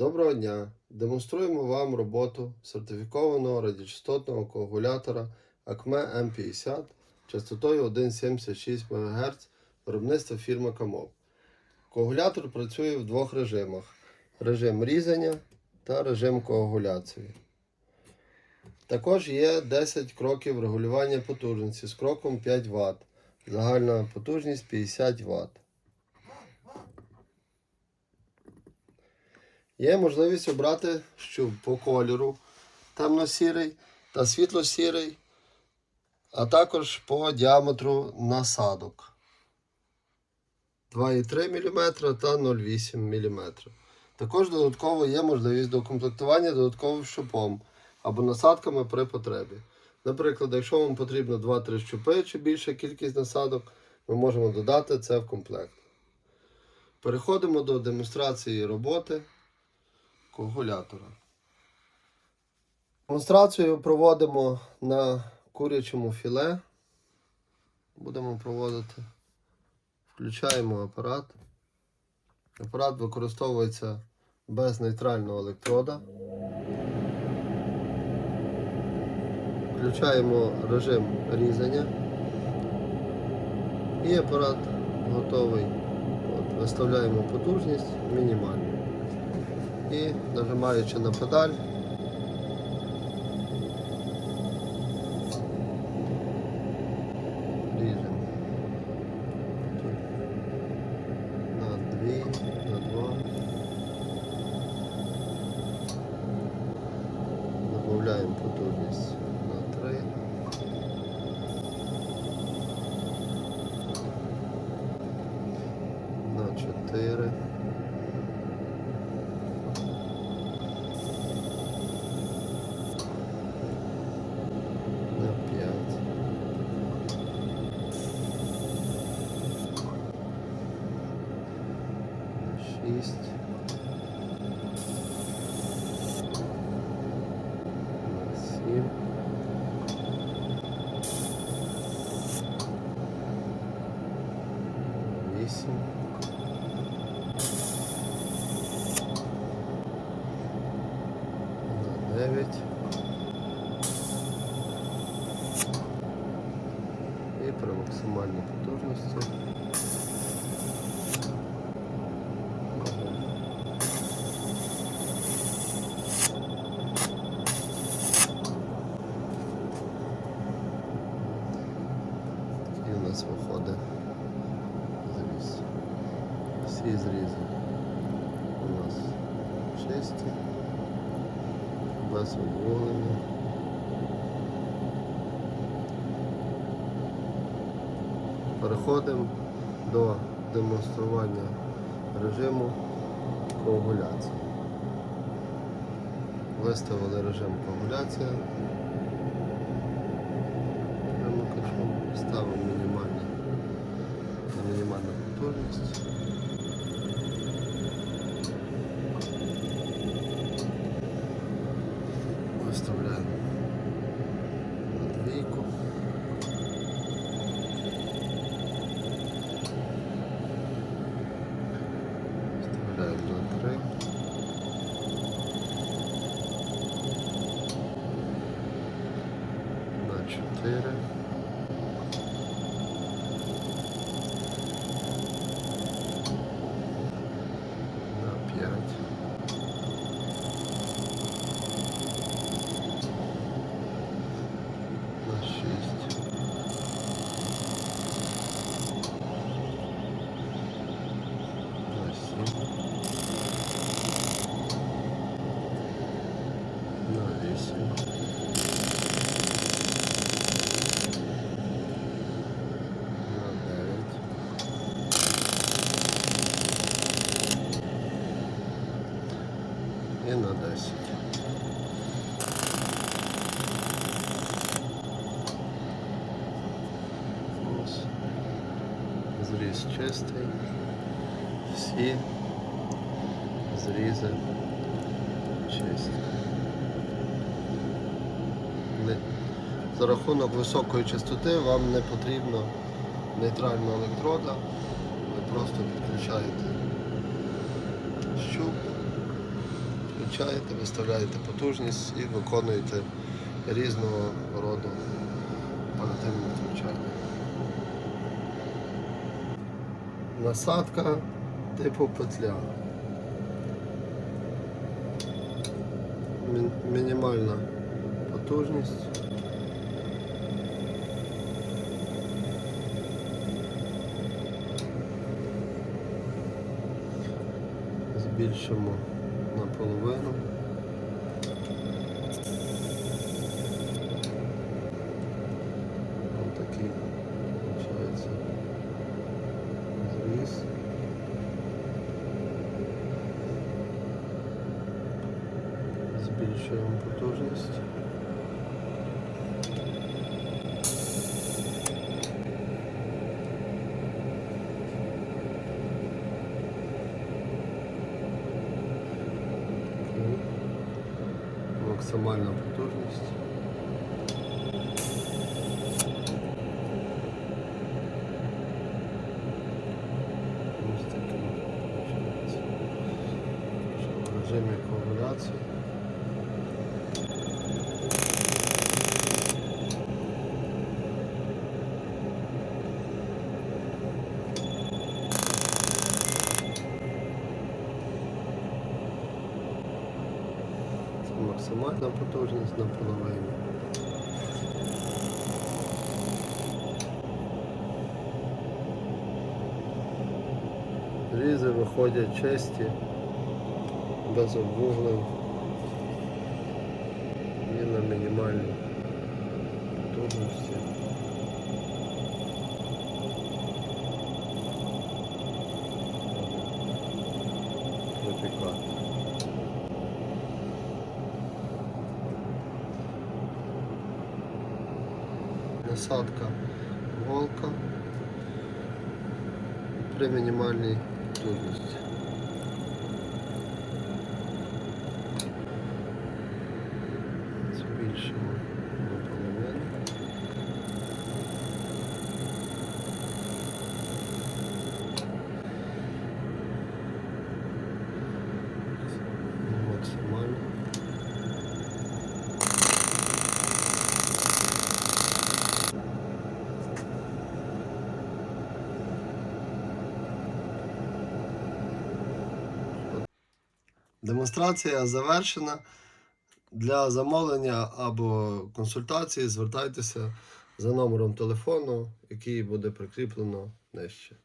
Доброго дня! Демонструємо вам роботу сертифікованого радіочастотного коагулятора ACME M50 частотою 1,76 МГц виробництва фірми Камов. Коагулятор працює в двох режимах: режим різання та режим коагуляції. Також є 10 кроків регулювання потужності з кроком 5 Вт. Загальна потужність 50 Вт. Є можливість обрати щуп по кольору темно-сірий та світло-сірий, а також по діаметру насадок 2,3 мм та 0,8 мм. Також додатково є можливість докомплектування додатковим щупом або насадками при потребі. Наприклад, якщо вам потрібно 2-3 щупи чи більша кількість насадок, ми можемо додати це в комплект. Переходимо до демонстрації роботи коагулятора. Демонстрацію проводимо на курячому філе. Будемо проводити. Включаємо апарат. Апарат використовується без нейтрального електрода. Включаємо режим різання. І апарат готовий. От, виставляємо потужність мінімальну і нажимаючи на педаль. Ріжемо. На дві, на два. Добавляємо потужність 9. І при максимальній потужності. Такий у нас виходить зріз. Всі зрізи у нас чисті, Без обволення. Переходимо до демонстрування режиму коагуляції. Виставили режим. Перемикачом. Ставимо мінімальну потужність. І на десять. Ось. Зріз чистий. Всі зрізи чисті. Не- За рахунок високої частоти вам не потрібно нейтрального електрода. Ви просто підключаєте щуп включаєте, виставляєте потужність і виконуєте різного роду оперативні втручання. Насадка типу петля. Мінімальна потужність. Збільшимо наполовину. Ось такий виходить зріз. Збільшуємо потужність. Максимальна потужність. Ось такий виходить. Що В режимі коагуляції. максимальна потужність на половині. Різи виходять чисті, без обвуглень і на мінімальній потужності. Насадка волка при мінімальній потужності. Збільшимо наполовину. Максимально. Демонстрація завершена. Для замовлення або консультації звертайтеся за номером телефону, який буде прикріплено нижче.